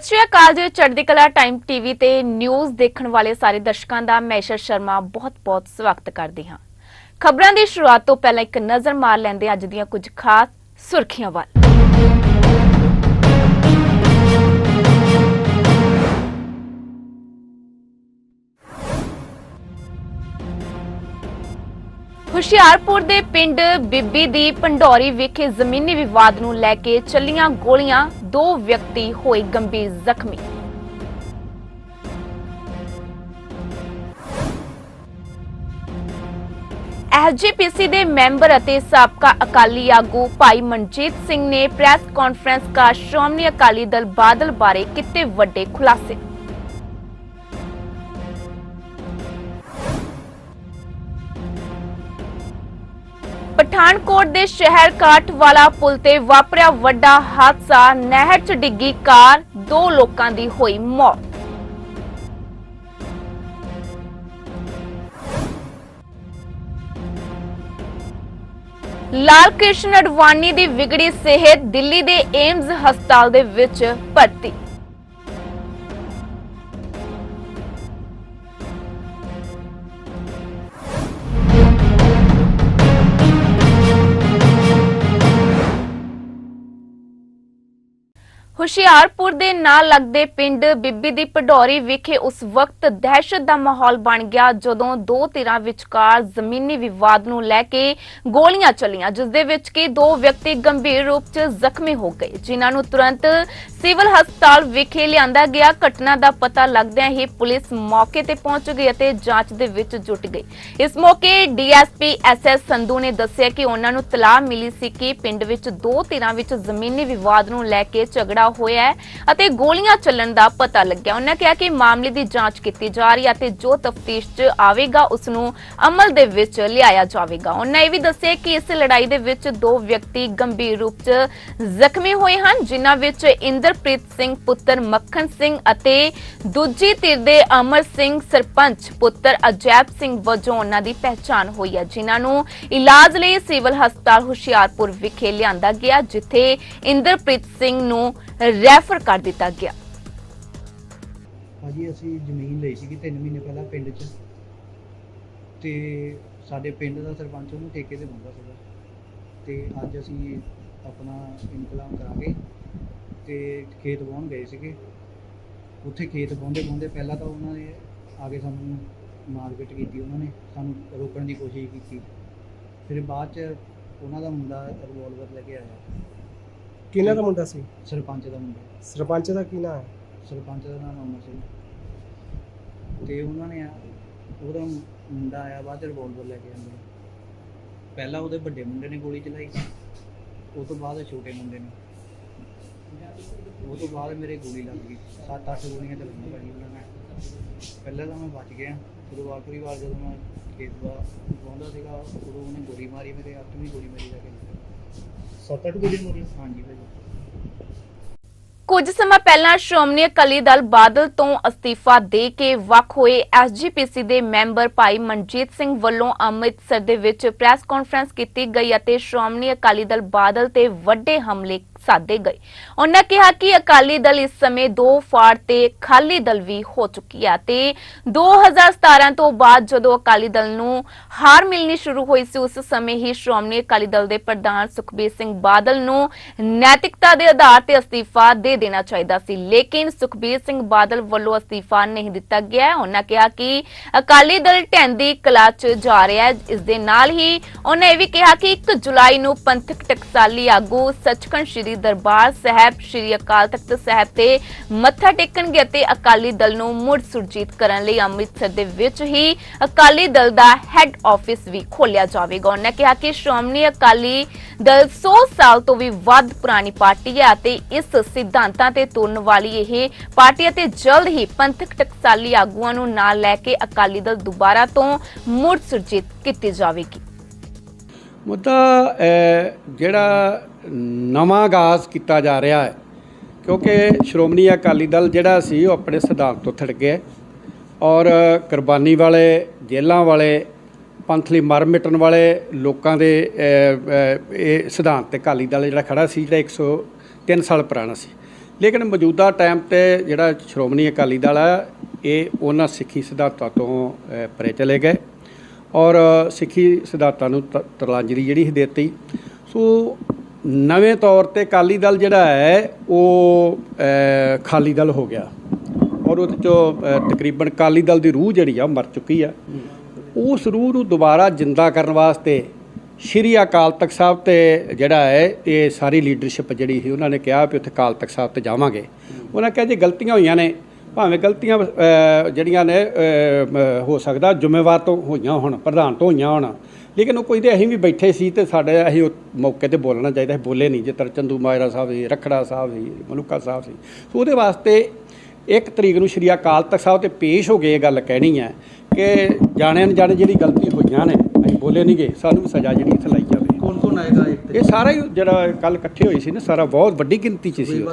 ਸਤਿ ਸ਼੍ਰੀ ਅਕਾਲ ਜੀ। ਚੜ੍ਹਦੀ ਕਲਾ ਟਾਈਮ ਟੀਵੀ ਤੇ ਨਿਊਜ਼ ਦੇਖਣ ਵਾਲੇ ਸਾਰੇ ਦਰਸ਼ਕਾਂ ਦਾ ਮੈਂ ਈਸ਼ਰ ਸ਼ਰਮਾ ਬਹੁਤ-ਬਹੁਤ ਸਵਾਗਤ ਕਰਦੀ ਹਾਂ। ਖਬਰਾਂ ਦੀ ਸ਼ੁਰੂਆਤ ਤੋਂ ਪਹਿਲਾਂ ਇੱਕ ਨਜ਼ਰ ਮਾਰ ਲੈਂਦੇ ਅੱਜ ਦੀਆਂ ਕੁਝ ਖਾਸ ਸੁਰਖੀਆਂ ਵੱਲ। ਹੁਸ਼ਿਆਰਪੁਰ ਦੇ ਪਿੰਡ ਬੀਬੀ ਦੀ ਪੰਡੌਰੀ ਵਿਖੇ ਜ਼ਮੀਨੀ ਵਿਵਾਦ ਨੂੰ ਲੈ ਕੇ ਚੱਲੀਆਂ ਗੋਲੀਆਂ ਦੋ ਵਿਅਕਤੀ ਹੋਏ ਗੰਭੀਰ ਜ਼ਖਮੀ। ਐਸਜੀਪੀਸੀ ਦੇ ਮੈਂਬਰ ਅਤੇ ਸਾਬਕਾ ਅਕਾਲੀ ਆਗੂ ਭਾਈ ਮਨਜੀਤ ਸਿੰਘ ਨੇ ਪ੍ਰੈਸ ਕਾਨਫਰੰਸ ਕਰ ਸ਼੍ਰੋਮਣੀ ਅਕਾਲੀ ਦਲ ਬਾਦਲ ਬਾਰੇ ਕੀਤੇ ਵੱਡੇ ਖੁਲਾਸੇ। ਪਠਾਨਕੋਟ ਦੇ ਸ਼ਹਿਰ ਕਾਠਵਾਲਾ ਪੁਲ ਤੇ ਵਾਪਰਿਆ ਵੱਡਾ ਹਾਦਸਾ। ਨਹਿਰ 'ਚ ਡਿੱਗੀ ਕਾਰ, ਦੋ ਲੋਕਾਂ ਦੀ ਹੋਈ ਮੌਤ। ਲਾਲ ਕ੍ਰਿਸ਼ਨ ਅਡਵਾਨੀ ਦੀ ਵਿਗੜੀ ਸਿਹਤ ਦਿੱਲੀ ਦੇ ਏਮਜ਼ ਹਸਪਤਾਲ ਦੇ ਵਿੱਚ ਭਰਤੀ। ਹੁਸ਼ਿਆਰਪੁਰ ਦੇ ਨਾਲ ਲੱਗਦੇ ਪਿੰਡ ਬੀਬੀ ਦੀ ਪਢੌਰੀ ਵਿਖੇ ਉਸ ਵਕਤ ਦਹਿਸ਼ਤ ਦਾ ਮਾਹੌਲ ਬਣ ਗਿਆ ਜਦੋਂ ਦੋ ਧਿਰਾਂ ਵਿਚਕਾਰ ਜ਼ਮੀਨੀ ਵਿਵਾਦ ਨੂੰ ਲੈ ਕੇ ਗੋਲੀਆਂ ਚੱਲੀਆਂ, ਜਿਸ ਦੇ ਵਿੱਚ ਕਿ ਦੋ ਵਿਅਕਤੀ ਗੰਭੀਰ ਰੂਪ 'ਚ ਜ਼ਖਮੀ ਹੋ ਗਏ, ਜਿਨ੍ਹਾਂ ਨੂੰ ਤੁਰੰਤ ਸਿਵਲ ਹਸਪਤਾਲ ਵਿਖੇ ਲਿਆਂਦਾ ਗਿਆ। ਘਟਨਾ ਦਾ ਪਤਾ ਲੱਗਦਿਆਂ ਹੀ ਪੁਲਿਸ ਮੌਕੇ ਤੇ ਪਹੁੰਚ ਗਈ ਅਤੇ ਜਾਂਚ ਦੇ ਵਿੱਚ ਜੁਟ ਗਈ। ਇਸ ਮੌਕੇ ਡੀਐਸਪੀ ਐਸਐਸ ਸੰਧੂ ਨੇ ਦੱਸਿਆ ਕਿ ਉਹਨਾਂ ਨੂੰ ਤਲਾਹ ਮਿਲੀ ਸੀ ਕਿ ਪਿੰਡ ਵਿੱਚ ਦੋ ਧਿਰਾਂ ਵਿੱਚ ਜ਼ਮੀਨੀ ਵਿਵਾਦ ਨੂੰ ਲੈ ਕੇ ਝਗੜਾ ਹੋਇਆ ਹੈ ਅਤੇ ਗੋਲੀਆਂ ਚੱਲਣ ਦਾ ਪਤਾ ਲੱਗਿਆ। ਉਹਨਾਂ ਕਿਹਾ ਕਿ ਮਾਮਲੇ ਦੀ ਜਾਂਚ ਕੀਤੀ ਜਾ ਰਹੀ ਹੈ ਅਤੇ ਜੋ ਤਫਤੀਸ਼ 'ਚ ਆਵੇਗਾ ਉਸ ਨੂੰ ਅਮਲ ਦੇ ਵਿੱਚ ਲਿਆਇਆ ਜਾਵੇਗਾ। ਉਹਨਾਂ ਇਹ ਵੀ ਦੱਸਿਆ ਕਿ ਇਸ ਲੜਾਈ ਦੇ ਵਿੱਚ ਦੋ ਵਿਅਕਤੀ ਗੰਭੀਰ ਰੂਪ 'ਚ ਜ਼ਖਮੀ ਹੋਏ ਹਨ, ਜਿਨ੍ਹਾਂ ਵਿੱਚ ਇੰਦਰਪ੍ਰੀਤ ਸਿੰਘ ਪੁੱਤਰ ਮੱਖਣ ਸਿੰਘ ਅਤੇ ਦੂਜੀ ਧਿਰ ਦੇ ਅਮਰ ਸਿੰਘ ਸਰਪੰਚ ਪੁੱਤਰ ਅਜੈਬ ਸਿੰਘ ਵਜੋਂ ਉਹਨਾਂ ਦੀ ਪਹਿਚਾਣ ਹੋਈ ਹੈ, ਜਿਨ੍ਹਾਂ ਨੂੰ ਇਲਾਜ ਲਈ ਸਿਵਲ ਹਸਪਤਾਲ ਹੁਸ਼ਿਆਰਪੁਰ ਵਿਖੇ ਲਿਆਂਦਾ ਗਿਆ, ਜਿੱਥੇ ਇੰਦਰਪ੍ਰੀਤ ਸਿੰਘ ਨੂੰ ਰੈਫਰ ਕਰ ਦਿੱਤਾ ਗਿਆ। ਭਾਜੀ, ਅਸੀਂ ਜ਼ਮੀਨ ਲਈ ਸੀਗੀ 3 ਮਹੀਨੇ ਪਹਿਲਾਂ ਪਿੰਡ 'ਚ। ਤੇ ਸਾਡੇ ਪਿੰਡ ਦਾ ਸਰਪੰਚ ਉਹਨੂੰ ਠੇਕੇ ਤੇ ਬੰਦਾ ਸੀਗਾ। ਤੇ ਅੱਜ ਅਸੀਂ ਆਪਣਾ ਇਨਕਲਾਮ ਕਰਾ ਕੇ ਤੇ ਖੇਤ ਵਾਹੁਣ ਗਏ ਸੀਗੇ। ਉੱਥੇ ਖੇਤ ਵਾਹੁੰਦੇ ਵਾਹੁੰਦੇ ਪਹਿਲਾਂ ਤਾਂ ਉਹਨਾਂ ਨੇ ਆ ਕੇ ਸਾਨੂੰ ਮਾਰਕੀਟ ਕੀਤੀ ਉਹਨਾਂ ਨੇ, ਸਾਨੂੰ ਰੋਕਣ ਦੀ ਕੋਸ਼ਿਸ਼ ਕੀਤੀ। ਫਿਰ ਬਾਅਦ 'ਚ ਉਹਨਾਂ ਦਾ ਮੁੰਡਾ ਰਿਵੋਲਵਰ ਲੈ ਕੇ ਆਇਆ। ਕਿਹਨਾਂ ਦਾ ਮੁੰਡਾ ਸੀ? ਸਰਪੰਚ ਦਾ ਮੁੰਡਾ। ਸਰਪੰਚ ਦਾ ਕੀ ਨਾਮ ਹੈ? ਸਰਪੰਚ ਦਾ ਨਾਮ ਅਮਰ ਸਿੰਘ। ਤੇ ਉਹਨਾਂ ਨੇ ਆ- ਉਹਦਾ ਮੁੰਡਾ ਆਇਆ ਬਾਅਦ ਰਿਵੋਲਵਰ ਲੈ ਕੇ ਆਂਦੇ। ਪਹਿਲਾਂ ਉਹਦੇ ਵੱਡੇ ਮੁੰਡੇ ਨੇ ਗੋਲੀ ਚਲਾਈ ਉਹ ਤੋਂ ਬਾਅਦ ਛੋਟੇ ਮੁੰਡੇ ਨੇ। ਉਹ ਤੋਂ ਬਾਅਦ ਮੇਰੇ ਗੋਲੀ ਲੱਗ ਗਈ। ਸੱਤ ਅੱਠ ਗੋਲੀਆਂ ਚੱਲੀਆਂ ਭਾਜੀ ਉਹਨਾਂ ਨੇ ਪਹਿਲਾਂ ਤਾਂ ਮੈਂ ਬਚ ਗਿਆ। ਉਦੋਂ ਬਾਅਦ ਵਾਰ ਜਦੋਂ ਮੈਂ ਖੇਤ ਦਾ ਪਹੁੰਚਦਾ ਸੀਗਾ ਉਦੋਂ ਉਹਨੇ ਗੋਲੀ ਮਾਰੀ ਮੇਰੇ ਹੱਥ ਵੀ ਗੋਲੀ ਮਾਰੀ ਜਾ ਕੇ। ਹਾਂਜੀ ਭਾਜੀ ਕੁਝ ਸਮਾਂ ਪਹਿਲਾਂ ਸ਼੍ਰੋਮਣੀ ਅਕਾਲੀ ਦਲ ਬਾਦਲ ਤੋਂ ਅਸਤੀਫਾ ਦੇ ਕੇ ਵੱਖ ਹੋਏ ਐਸਜੀਪੀਸੀ ਦੇ ਮੈਂਬਰ ਭਾਈ ਮਨਜੀਤ ਸਿੰਘ ਵੱਲੋਂ ਅੰਮ੍ਰਿਤਸਰ ਦੇ ਵਿੱਚ ਪ੍ਰੈਸ ਕਾਨਫਰੰਸ ਕੀਤੀ ਗਈ ਅਤੇ ਸ਼੍ਰੋਮਣੀ ਅਕਾਲੀ ਦਲ ਬਾਦਲ ਤੇ ਵੱਡੇ ਹਮਲੇ ਸਾਧੇ ਗਏ। ਉਹਨਾਂ ਕਿਹਾ ਕਿ ਅਕਾਲੀ ਦਲ ਇਸ ਸਮੇਂ ਦੋ ਫਾੜ ਤੇ ਖਾਲੀ ਦਲ ਵੀ ਹੋ ਚੁੱਕੀ ਹੈ ਤੇ 2017 ਤੋਂ ਬਾਅਦ ਜਦੋਂ ਅਕਾਲੀ ਦਲ ਨੂੰ ਹਾਰ ਮਿਲਣੀ ਸ਼ੁਰੂ ਹੋਈ ਸੀ, ਉਸ ਸਮੇਂ ਹੀ ਸ਼੍ਰੋਮਣੀ ਅਕਾਲੀ ਦਲ ਦੇ ਪ੍ਰਧਾਨ ਸੁਖਬੀਰ ਸਿੰਘ ਬਾਦਲ ਨੂੰ ਨੈਤਿਕਤਾ ਦੇ ਆਧਾਰ ਤੇ ਅਸਤੀਫਾ ਦੇ ਦੇਣਾ ਚਾਹੀਦਾ ਸੀ। ਲੇਕਿਨ ਸੁਖਬੀਰ ਸਿੰਘ ਬਾਦਲ ਵੱਲੋਂ ਅਸਤੀਫਾ ਨਹੀਂ ਦਿੱਤਾ ਗਿਆ। ਉਹਨਾਂ ਕਿਹਾ ਕਿ ਅਕਾਲੀ ਦਲ ਢਹਿੰਦੀ ਕਲਾ 'ਚ ਜਾ ਰਿਹਾ ਹੈ। ਇਸ ਦੇ ਨਾਲ ਹੀ ਉਹਨਾਂ ਇਹ ਵੀ ਕਿਹਾ ਕਿ 1 ਜੁਲਾਈ ਨੂੰ ਪੰਥਕ ਟਕਸਾਲੀ ਆਗੂ ਸੱਚਖੰਡ ਸ੍ਰੀ ਦਰਬਾਰ ਸਾਹਿਬ ਸ੍ਰੀ ਅਕਾਲ ਤਖਤ ਸਾਹਿਬ ਤੇ ਮੱਥਾ ਟੇਕਣਗੇ ਅਤੇ ਅਕਾਲੀ ਦਲ ਨੂੰ ਮੁੜ ਸੁਰਜੀਤ ਕਰਨ ਲਈ ਅੰਮ੍ਰਿਤਸਰ ਦੇ ਵਿੱਚ ਹੀ ਅਕਾਲੀ ਦਲ ਦਾ ਹੈੱਡ ਆਫਿਸ ਵੀ ਖੋਲ੍ਹਿਆ ਜਾਵੇਗਾ। ਉਹਨਾਂ ਕਿਹਾ ਕਿ ਸ਼੍ਰੋਮਣੀ ਅਕਾਲੀ ਦਲ 100 ਸਾਲ ਤੋਂ ਵੀ ਵੱਧ ਪੁਰਾਣੀ ਪਾਰਟੀ ਹੈ ਅਤੇ ਇਸ ਸਿਧਾਂਤਾਂ ਤੇ ਤੁਰਨ ਵਾਲੀ ਇਹ ਪਾਰਟੀ ਅਤੇ ਜਲਦ ਹੀ ਪੰਥਕ ਟਕਸਾਲੀ ਆਗੂਆਂ ਨੂੰ ਨਾਲ ਲੈ ਕੇ ਅਕਾਲੀ ਦਲ ਦੁਬਾਰਾ ਤੋਂ ਮੁੜ ਸੁਰਜੀਤ ਕੀਤੀ ਜਾਵੇਗੀ। ਮੁੱਦਾ ਜਿਹੜਾ ਨਵਾਂ ਆਗਾਜ਼ ਕੀਤਾ ਜਾ ਰਿਹਾ ਹੈ, ਕਿਉਂਕਿ ਸ਼੍ਰੋਮਣੀ ਅਕਾਲੀ ਦਲ ਜਿਹੜਾ ਸੀ, ਉਹ ਆਪਣੇ ਸਿਧਾਂਤ ਤੋਂ ਥੜ ਗਿਆ ਔਰ ਕੁਰਬਾਨੀ ਵਾਲੇ, ਜੇਲ੍ਹਾਂ ਵਾਲੇ ਪੰਥ ਲਈ ਮਰ ਮਿਟਣ ਵਾਲੇ ਲੋਕਾਂ ਦੇ ਇਹ ਸਿਧਾਂਤ ਤੇ ਅਕਾਲੀ ਦਲ ਜਿਹੜਾ ਖੜਾ ਸੀ, ਜਿਹੜਾ 103 ਸਾਲ ਪੁਰਾਣਾ ਸੀ। ਲੇਕਿਨ ਮੌਜੂਦਾ ਟਾਈਮ ਤੇ ਜਿਹੜਾ ਸ਼੍ਰੋਮਣੀ ਅਕਾਲੀ ਦਲ ਹੈ ਇਹ ਉਹਨਾਂ ਸਿੱਖੀ ਸਿਧਾਂਤਾਂ ਤੋਂ ਪਰੇ ਚਲੇ ਗਏ। ਔਰ ਸਿੱਖੀ ਸਿਧਾਂਤਾਂ ਨੂੰ ਤ- ਤਰਲਾਂਜਲੀ ਜਿਹੜੀ ਸੀ ਦਿੱਤੀ। ਸੋ ਨਵੇਂ ਤੌਰ ਤੇ ਅਕਾਲੀ ਦਲ ਜਿਹੜਾ ਹੈ, ਉਹ ਖਾਲੀ ਦਲ ਹੋ ਗਿਆ। ਔਰ ਉਹਦੇ ਚੋਂ ਤਕਰੀਬਨ ਅਕਾਲੀ ਦਲ ਦੀ ਰੂਹ ਜਿਹੜੀ ਆ, ਉਹ ਮਰ ਚੁੱਕੀ ਆ। ਉਸ ਰੂਹ ਨੂੰ ਦੁਬਾਰਾ ਜਿੰਦਾ ਕਰਨ ਵਾਸਤੇ ਸ਼੍ਰੀ ਅਕਾਲ ਤਖਤ ਸਾਹਿਬ ਤੇ ਜਿਹੜਾ ਹੈ, ਇਹ ਸਾਰੀ ਲੀਡਰਸ਼ਿਪ ਜਿਹੜੀ ਸੀ, ਉਹਨਾਂ ਨੇ ਕਿਹਾ ਵੀ ਉੱਥੇ ਅਕਾਲ ਤਖਤ ਸਾਹਿਬ ਤੇ ਜਾਵਾਂਗੇ। ਉਹਨਾਂ ਕਿਹਾ ਜੇ ਗਲਤੀਆਂ ਹੋਈਆਂ ਨੇ ਭਾਵੇਂ ਗਲਤੀਆਂ ਜਿਹੜੀਆਂ ਨੇ ਹੋ ਸਕਦਾ ਜ਼ਿੰਮੇਵਾਰ ਤੋਂ ਹੋਈਆਂ ਹੋਣ ਪ੍ਰਧਾਨ ਤੋਂ ਹੋਈਆਂ ਹੋਣ। ਲੇਕਿਨ ਉਹ ਕੋਈ ਤੇ ਅਸੀਂ ਵੀ ਬੈਠੇ ਸੀ ਤੇ ਸਾਡੇ ਅਸੀਂ ਮੌਕੇ ਤੇ ਬੋਲਣਾ ਚਾਹੀਦਾ ਸੀ ਬੋਲੇ ਨਹੀਂ। ਜਿਸ ਤਰ੍ਹਾਂ ਚੰਦੂ ਮਾਜਰਾ ਸਾਹਿਬ ਸੀ ਰਖੜਾ ਸਾਹਿਬ ਸੀ ਮਲੂਕਾ ਸਾਹਿਬ ਸੀ। ਸੋ ਉਹਦੇ ਵਾਸਤੇ ਇੱਕ ਤਰੀਕ ਨੂੰ ਸ਼੍ਰੀ ਅਕਾਲ ਤਖਤ ਸਾਹਿਬ ਤੇ ਪੇਸ਼ ਹੋ ਕੇ ਇਹ ਗੱਲ ਕਹਿਣੀ ਹੈ ਕਿ ਜਾਣੇ ਅਣਜਾਣੇ ਜਿਹੜੀ ਗਲਤੀ ਹੋਈਆਂ ਨੇ ਅਸੀਂ ਬੋਲੇ ਨਹੀਂ ਗਏ ਸਾਨੂੰ ਸਜ਼ਾ ਜਿਹੜੀ ਇੱਥੇ ਲਾਈ ਜਾਵੇ। ਕੌਣ ਕੌਣ ਆਏਗਾ ਇਹ ਸਾਰਾ ਹੀ ਜਿਹੜਾ ਕੱਲ ਇਕੱਠੇ ਹੋਏ ਸੀ ਨਾ ਸਾਰਾ ਬਹੁਤ ਵੱਡੀ ਗਿਣਤੀ 'ਚ ਸੀ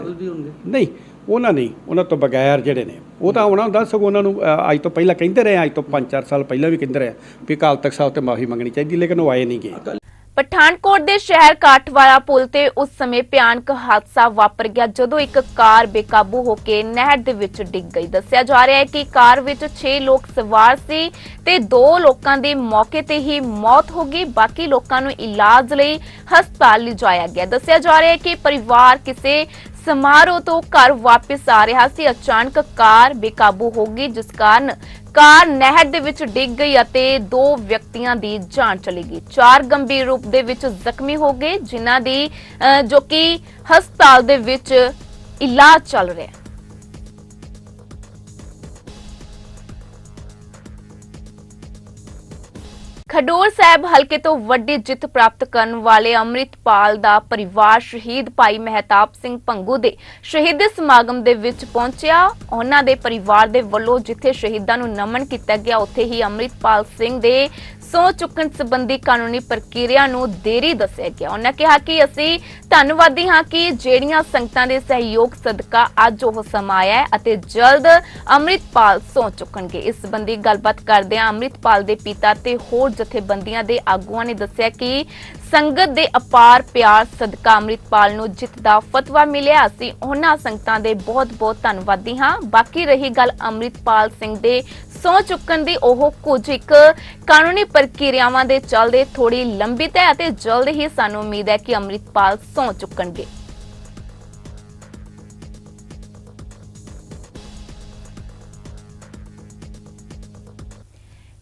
ਨਹੀਂ ਉਹਨਾਂ ਨਹੀਂ, ਉਹਨਾਂ ਤੋਂ ਬਗੈਰ ਜਿਹੜੇ ਨੇ। ਉਹ ਤਾਂ ਉਹਨਾਂ ਦਾ ਸਗੋਂ ਉਹਨਾਂ ਨੂੰ ਅੱਜ ਤੋਂ ਪਹਿਲਾਂ ਕਹਿੰਦੇ ਰਹੇ ਅੱਜ ਤੋਂ 5-4 ਸਾਲ ਪਹਿਲਾਂ ਵੀ ਕਹਿੰਦੇ ਰਹੇ ਵੀ ਅਕਾਲ ਤਖਤ ਸਾਹਿਬ ਤੇ ਮਾਫੀ ਮੰਗਣੀ ਚਾਹੀਦੀ, ਲੇਕਿਨ ਉਹ ਆਏ ਨਹੀਂ ਗਏ। ਪਠਾਨਕੋਟ ਦੇ ਸ਼ਹਿਰ ਕਾਠਵਾਲਾ ਪੁਲ ਤੇ ਉਸ ਸਮੇਂ ਭਿਆਨਕ ਹਾਦਸਾ ਵਾਪਰ ਗਿਆ, ਜਦੋਂ ਇੱਕ ਕਾਰ ਬੇਕਾਬੂ ਹੋ ਕੇ ਨਹਿਰ ਦੇ ਵਿੱਚ ਡਿੱਗ ਗਈ। ਦੱਸਿਆ ਜਾ ਰਿਹਾ ਹੈ ਕਿ ਕਾਰ ਵਿੱਚ 6 ਲੋਕ ਸਵਾਰ ਸੀ ਤੇ ਦੋ ਲੋਕਾਂ ਦੀ ਮੌਕੇ ਤੇ ਹੀ ਮੌਤ ਹੋ ਗਈ, ਬਾਕੀ ਲੋਕਾਂ ਨੂੰ ਇਲਾਜ ਲਈ ਹਸਪਤਾਲ ਲਿਜਾਇਆ ਗਿਆ। ਦੱਸਿਆ ਜਾ ਰਿਹਾ ਹੈ ਕਿ ਪਰਿਵਾਰ ਕਿਸੇ ਸਮਾਰੋਹ ਤੋਂ ਘਰ ਵਾਪਸ ਆ ਰਿਹਾ ਸੀ। ਅਚਾਨਕ ਕਾਰ ਬੇਕਾਬੂ ਹੋ ਗਈ ਜਿਸ ਕਾਰਨ ਕਾਰ ਨਹਿਰ ਦੇ ਵਿੱਚ ਡਿੱਗ ਗਈ ਅਤੇ ਦੋ ਵਿਅਕਤੀਆਂ ਦੀ ਜਾਨ ਚਲੀ ਗਈ। ਚਾਰ ਗੰਭੀਰ ਰੂਪ ਦੇ ਵਿੱਚ ਜ਼ਖਮੀ ਹੋ ਗਏ ਜਿਨ੍ਹਾਂ ਦੀ ਅਹ, ਜੋ ਕਿ ਹਸਪਤਾਲ ਦੇ ਵਿੱਚ ਇਲਾਜ ਚੱਲ ਰਿਹਾ ਹੈ। ਖਡੂਰ ਸਾਹਿਬ ਹਲਕੇ ਤੋਂ ਵੱਡੀ ਜਿੱਤ ਪ੍ਰਾਪਤ ਕਰਨ ਵਾਲੇ ਅੰਮ੍ਰਿਤਪਾਲ ਦਾ ਪਰਿਵਾਰ ਸ਼ਹੀਦ ਭਾਈ ਮਹਿਤਾਬ ਸਿੰਘ ਭੰਗੂ ਦੇ ਸ਼ਹੀਦ ਸਮਾਗਮ ਦੇ ਵਿੱਚ ਪਹੁੰਚਿਆ। ਉਹਨਾਂ ਦੇ ਪਰਿਵਾਰ ਦੇ ਵੱਲੋਂ ਜਿੱਥੇ ਸ਼ਹੀਦਾਂ ਨੂੰ ਨਮਨ ਕੀਤਾ ਗਿਆ, ਉੱਥੇ ਹੀ ਅੰਮ੍ਰਿਤਪਾਲ ਸਿੰਘ ਦੇ ਸਹੁੰ ਚੁੱਕਣ ਸੰਬੰਧੀ ਕਾਨੂੰਨੀ ਪ੍ਰਕਿਰਿਆ ਨੂੰ ਦੇਰੀ ਦੱਸਿਆ ਗਿਆ। ਉਹਨਾਂ ਕਿਹਾ ਕਿ ਅਸੀਂ ਧੰਨਵਾਦੀ ਹਾਂ ਕਿ ਜਿਹੜੀਆਂ ਸੰਗਤਾਂ ਦੇ ਸਹਿਯੋਗ ਸਦਕਾ ਅੱਜ ਉਹ ਸਮਾਂ ਆਇਆ ਹੈ ਅਤੇ ਜਲਦ ਅੰਮ੍ਰਿਤਪਾਲ ਸਹੁੰ ਚੁੱਕਣਗੇ। ਇਸ ਸੰਬੰਧੀ ਗੱਲਬਾਤ ਕਰਦਿਆਂ ਅੰਮ੍ਰਿਤਪਾਲ ਦੇ ਪਿਤਾ ਤੇ ਹੋਰ ਜਥੇਬੰਦੀਆਂ ਦੇ ਆਗੂਆਂ ਨੇ ਦੱਸਿਆ ਕਿ ਸੰਗਤ ਦੇ ਅਪਾਰ ਪਿਆਰ ਸਦਕਾ ਅੰਮ੍ਰਿਤਪਾਲ ਨੂੰ ਜਿੱਤ ਦਾ ਫਤਵਾ ਮਿਲਿਆ। ਅਸੀਂ ਉਹਨਾਂ ਸੰਗਤਾਂ ਦੇ ਬਹੁਤ-ਬਹੁਤ ਧੰਨਵਾਦੀ ਹਾਂ। ਬਾਕੀ ਰਹੀ ਗੱਲ ਅੰਮ੍ਰਿਤਪਾਲ ਸਿੰਘ ਦੇ। ਸਹੁੰ ਚੁੱਕਣ ਦੀ ਉਹ ਕੁਝ ਇੱਕ ਕਾਨੂੰਨੀ ਪ੍ਰਕਿਰਿਆਵਾਂ ਦੇ ਚੱਲਦੇ ਥੋੜੀ ਲੰਬਿਤ ਹੈ ਅਤੇ ਜਲਦ ਹੀ ਸਾਨੂੰ ਉਮੀਦ ਹੈ ਕਿ ਅੰਮ੍ਰਿਤਪਾਲ ਸਹੁੰ ਚੁੱਕਣਗੇ।